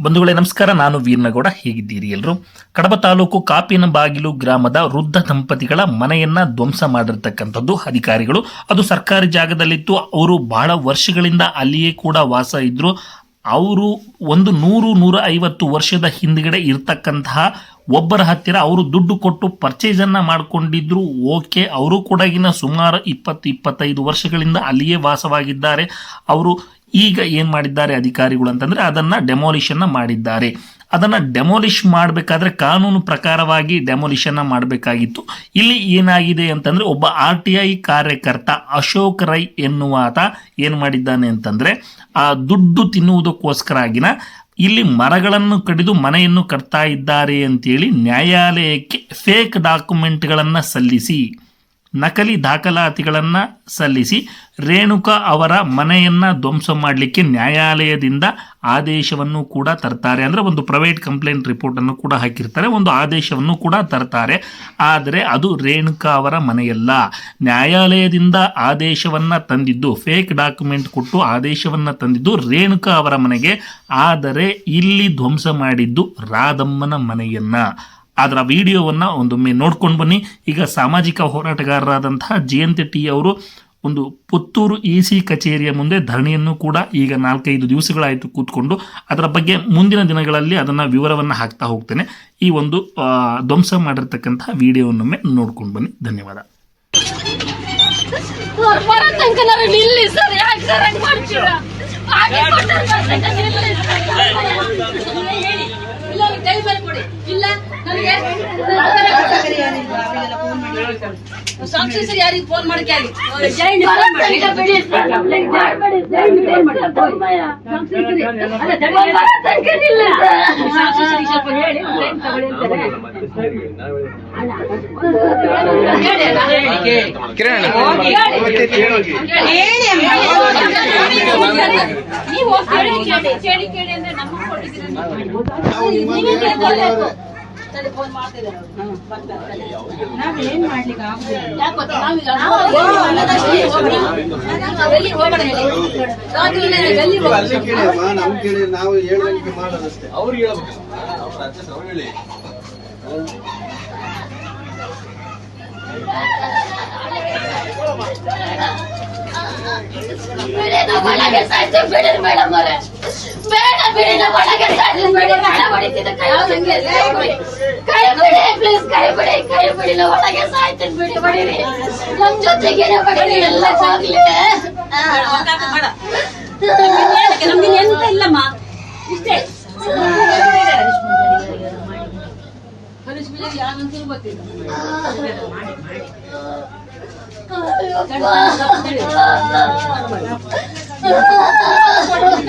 ಬಂಧುಗಳೇ, ನಮಸ್ಕಾರ. ನಾನು ವೀರನಗೌಡ. ಹೇಗಿದ್ದೀರಿ ಎಲ್ಲರೂ ಕಡಬ ತಾಲೂಕು ಕಾಪಿನ ಬಾಗಿಲು ಗ್ರಾಮದ ವೃದ್ಧ ದಂಪತಿಗಳ ಮನೆಯನ್ನ ಧ್ವಂಸ ಮಾಡಿರ್ತಕ್ಕಂಥದ್ದು ಅಧಿಕಾರಿಗಳು. ಅದು ಸರ್ಕಾರಿ ಜಾಗದಲ್ಲಿತ್ತು. ಅವರು ಬಹಳ ವರ್ಷಗಳಿಂದ ಅಲ್ಲಿಯೇ ಕೂಡ ವಾಸ ಇದ್ರು. ಅವರು ಒಂದು ನೂರು ನೂರ ಐವತ್ತು ವರ್ಷದ ಹಿಂದ್ಗಡೆ ಇರ್ತಕ್ಕಂತಹ ಒಬ್ಬರ ಹತ್ತಿರ ಅವರು ದುಡ್ಡು ಕೊಟ್ಟು ಪರ್ಚೇಸನ್ನು ಮಾಡಿಕೊಂಡಿದ್ರು. ಓಕೆ, ಅವರು ಕೂಡ ಸುಮಾರು ಇಪ್ಪತ್ತು, ಇಪ್ಪತ್ತೈದು ವರ್ಷಗಳಿಂದ ಅಲ್ಲಿಯೇ ವಾಸವಾಗಿದ್ದಾರೆ. ಅವರು ಈಗ ಏನು ಮಾಡಿದ್ದಾರೆ ಅಧಿಕಾರಿಗಳು ಅಂತಂದರೆ ಅದನ್ನು ಡೆಮೋಲಿಷನ್ನ ಮಾಡಿದ್ದಾರೆ. ಅದನ್ನು ಡೆಮಾಲಿಷ್ ಮಾಡಬೇಕಾದ್ರೆ ಕಾನೂನು ಪ್ರಕಾರವಾಗಿ ಡೆಮೋಲಿಷನ್ನ ಮಾಡಬೇಕಾಗಿತ್ತು. ಇಲ್ಲಿ ಏನಾಗಿದೆ ಅಂತಂದರೆ ಒಬ್ಬ ಆರ್ ಟಿ ಐ ಕಾರ್ಯಕರ್ತ ಅಶೋಕ್ ರೈ ಎನ್ನುವಾತ ಏನು ಮಾಡಿದ್ದಾನೆ ಅಂತಂದರೆ ಆ ದುಡ್ಡು ತಿನ್ನುವುದಕ್ಕೋಸ್ಕರ ಆಗಿನ ಇಲ್ಲಿ ಮರಗಳನ್ನು ಕಡಿದು ಮನೆಯನ್ನು ಕಟ್ತಾ ಇದ್ದಾರೆ ಅಂತೇಳಿ ನ್ಯಾಯಾಲಯಕ್ಕೆ ಫೇಕ್ ಡಾಕ್ಯುಮೆಂಟ್ಗಳನ್ನು ಸಲ್ಲಿಸಿ. ನಕಲಿ ದಾಖಲಾತಿಗಳನ್ನು ಸಲ್ಲಿಸಿ ರೇಣುಕಾ ಅವರ ಮನೆಯನ್ನು ಧ್ವಂಸ ಮಾಡಲಿಕ್ಕೆ ನ್ಯಾಯಾಲಯದಿಂದ ಆದೇಶವನ್ನು ಕೂಡ ತರ್ತಾರೆ. ಅಂದರೆ ಒಂದು ಪ್ರೈವೇಟ್ ಕಂಪ್ಲೇಂಟ್ ರಿಪೋರ್ಟನ್ನು ಕೂಡ ಹಾಕಿರ್ತಾರೆ. ಒಂದು ಆದೇಶವನ್ನು ಕೂಡ ತರ್ತಾರೆ. ಆದರೆ ಅದು ರೇಣುಕಾ ಅವರ ಮನೆಯಲ್ಲ. ನ್ಯಾಯಾಲಯದಿಂದ ಆದೇಶವನ್ನು ತಂದಿದ್ದು ಫೇಕ್ ಡಾಕ್ಯುಮೆಂಟ್ ಕೊಟ್ಟು ಆದೇಶವನ್ನು ತಂದಿದ್ದು ರೇಣುಕಾ ಅವರ ಮನೆಗೆ. ಆದರೆ ಇಲ್ಲಿ ಧ್ವಂಸ ಮಾಡಿದ್ದು ರಾಧಮ್ಮನ ಮನೆಯನ್ನು. ಅದರ ವಿಡಿಯೋವನ್ನು ಒಂದೊಮ್ಮೆ ನೋಡ್ಕೊಂಡು ಬನ್ನಿ. ಈಗ ಸಾಮಾಜಿಕ ಹೋರಾಟಗಾರರಾದಂತಹ ಜಯಂತಿ ಟಿ ಅವರು ಒಂದು ಪುತ್ತೂರು ಇ ಸಿ ಕಚೇರಿಯ ಮುಂದೆ ಧರಣಿಯನ್ನು ಕೂಡ ಈಗ ನಾಲ್ಕೈದು ದಿವಸಗಳಾಯಿತು ಕೂತ್ಕೊಂಡು ಅದರ ಬಗ್ಗೆ ಮುಂದಿನ ದಿನಗಳಲ್ಲಿ ಅದನ್ನು ವಿವರವನ್ನು ಹಾಕ್ತಾ ಹೋಗ್ತೇನೆ. ಈ ಒಂದು ಧ್ವಂಸ ಮಾಡಿರ್ತಕ್ಕಂಥ ವಿಡಿಯೋವನ್ನೊಮ್ಮೆ ನೋಡ್ಕೊಂಡು ಬನ್ನಿ. ಧನ್ಯವಾದ ಬರೋ ತನಕ ನಾನು ನಿಲ್ಲಿ ಸರ್ ಯಾಕೆ ಸರ್ ಹಂಗ್ ಮಾಡ್ತೀರಾ ಹಾಗೆ ಕೊಟ್ಟರೆ ಬರೋ ತನಕ ನಿಲ್ಲಿ ಸರ್. ಹೇಳಿ. ಇಲ್ಲ ಅವ್ರಿಗೆ ಕೈ ಮೇಲೆ ಕೊಡಿ ಇಲ್ಲ ನನಗೆ ಸಾಕ್ಷಿ ಸರ್ ಯಾರಿಗೆ ಫೋನ್ ಮಾಡಕ್ಕೆ ಆಗಿ ಬರೋ ತನಕ ಬಿಡಿ ಸರ್ ನಮ್ಗೆ ಮಾಡ್ಬೇಡಿ ಸರ್. ಫೋನ್ ಮಾಡಿ ತಮ್ಮಯ್ಯ. ಸಾಕ್ಷಿ ಸರಿ. ಅಲ್ಲ, ತಡಿ. ಬರೋ ತನಕ ನಿಲ್ಲಿ ಸರ್. ಸಾಕ್ಷಿ ಸರಿ ಸ್ವಲ್ಪ ಹೇಳಿ ಒಂದ್ ಟೈಮ್ ತಗೊಳ್ಳಿ ಅಂತಾರೆ. ಹೇಳಿ ಫೋನ್ ಹೇಳಿ. ಕಿರಣ್ ನೀವು ಕೇಳಿ ಕೇಳಿ ಕೇಳಿ ಕೇಳಿ ಅಂದ್ರೆ ನಮಗೆ ಕೊಟ್ಟಿದ್ದೀರ ನೀವು. ನೀವೇ ಫೋನ್ ಮಾಡ್ತಿದ್ದಾರೆ ಅವ್ರು. ಬರ್ತಾರೆ. ಯಾಕ್ ಗೊತ್ತಾ? ನಾವೀಗ ನಾವು ಅನ್ನೋದಷ್ಟೇ ಹೋಗೋಣ. ನಾವು ಹೋಗೋಣ ಹೇಳಿ? ನಾವು ಎಲ್ಲಿಗೆ ಹೋಗೋಣ? ಅಲ್ಲಿ ಕೇಳಿ ಅಮ್ಮ ನಮ್ ಕೇಳಿ ನಾವು ಹೇಳ್ದಂಗೆ ಮಾಡೋದಷ್ಟೇ ಅವ್ರಿಗೆ ಹೇಳ್ಬೇಕು ಅವ್ರ ಹೇಳಿ ಮೇಡಮ್ ಅವರೇ. ಬೇಡ ಬಿಡಿ, ನಮ್ಮ ಒಳಗೆ ಕೈ ಬಿಡಿ. ಕೈ ಬಿಡಿ ಪ್ಲೀಸ್ ಕೈ ಬಿಡಿ ಕೈ ಬಿಡಿ ನಾವು ಒಳಗೆ ಸಾಯ್ತೀನಿ ಬಿಡಿ ಬಡೀರಿ ನಮ್ ಜೊತೆಗೆ ಬಡೀರಿ ಎಲ್ಲ ಹೋಗ್ಲಿ ಎಂತ ಇಲ್ಲಮ್ಮ ಇಷ್ಟೇ ಯಾರಂತೂ ಗೊತ್ತಿಲ್ಲ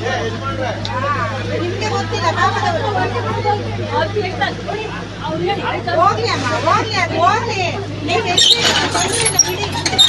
ಏ, ಯಜಮಾನ್ರೆ. ಹೋಗ್ಲಿ ಅಮ್ಮ ಹೋಗ್ಲಿ ಅದು ಹೋಗ್ಲಿ ನೀವು ಎಷ್ಟು ಬಿಡಿ ಏನು ಮಾಡ್ತಾರೆ?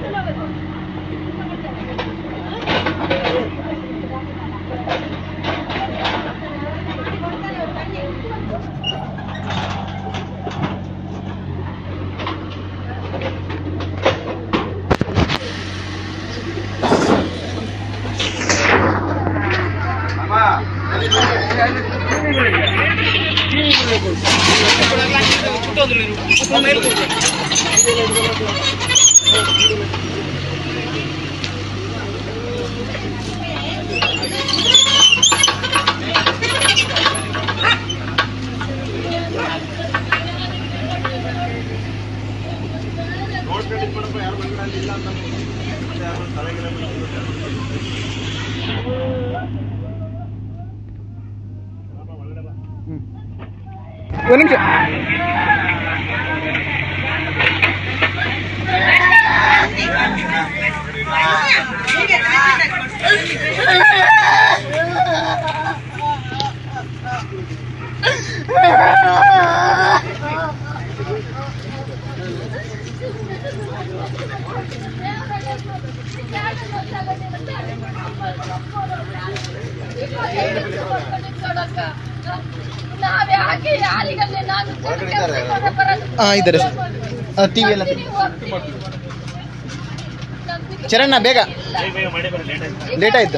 ছোট ஒரு ಹಾ, ಇದ್ದಾರೆ ಸರ್. TV ಎಲ್ಲ ಚರಣ್ಣ ಬೇಗ. ಲೇಟ್ ಆಯ್ತು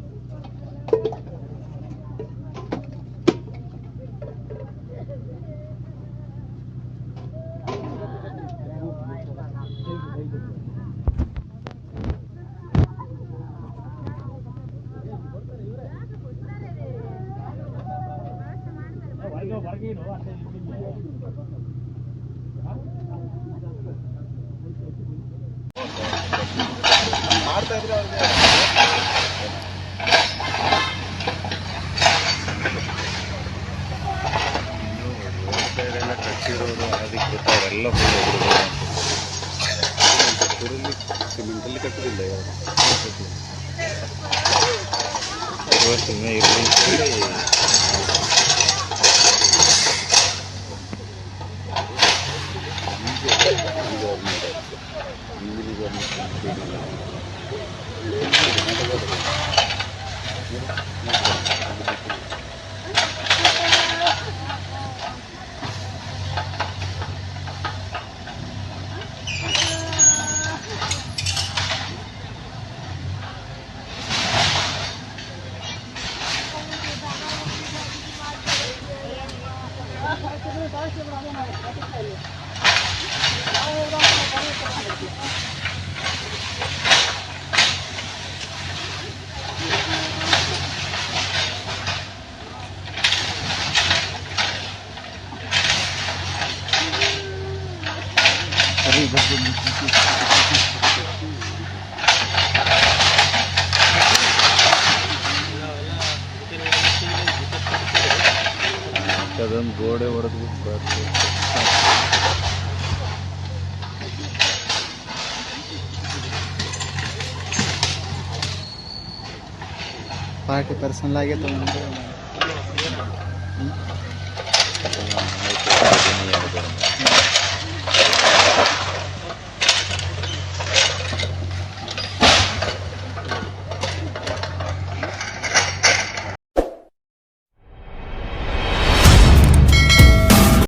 ಪರವಾಗಿಲ್ಲ ಚೆಲ್ಲಿ ಎಲ್ಲ ಕಟ್ಟಿರೋರು ಅದಕ್ಕೆ ಅವರೆಲ್ಲ ಫುಲ್ ಸಿಮೆಂಟಲ್ಲಿ ಕಟ್ಟುದಿಲ್ಲ ಯಾರು ಸುಮ್ಮನೆ ಇರಲಿ ಅದೊಂದು ಗೋಡೆ ಹೊಡೆದು ಬರ್ತದೆ ಪಾರ್ಟಿ ಪರ್ಸನಲ್ ಆಗೈತೆ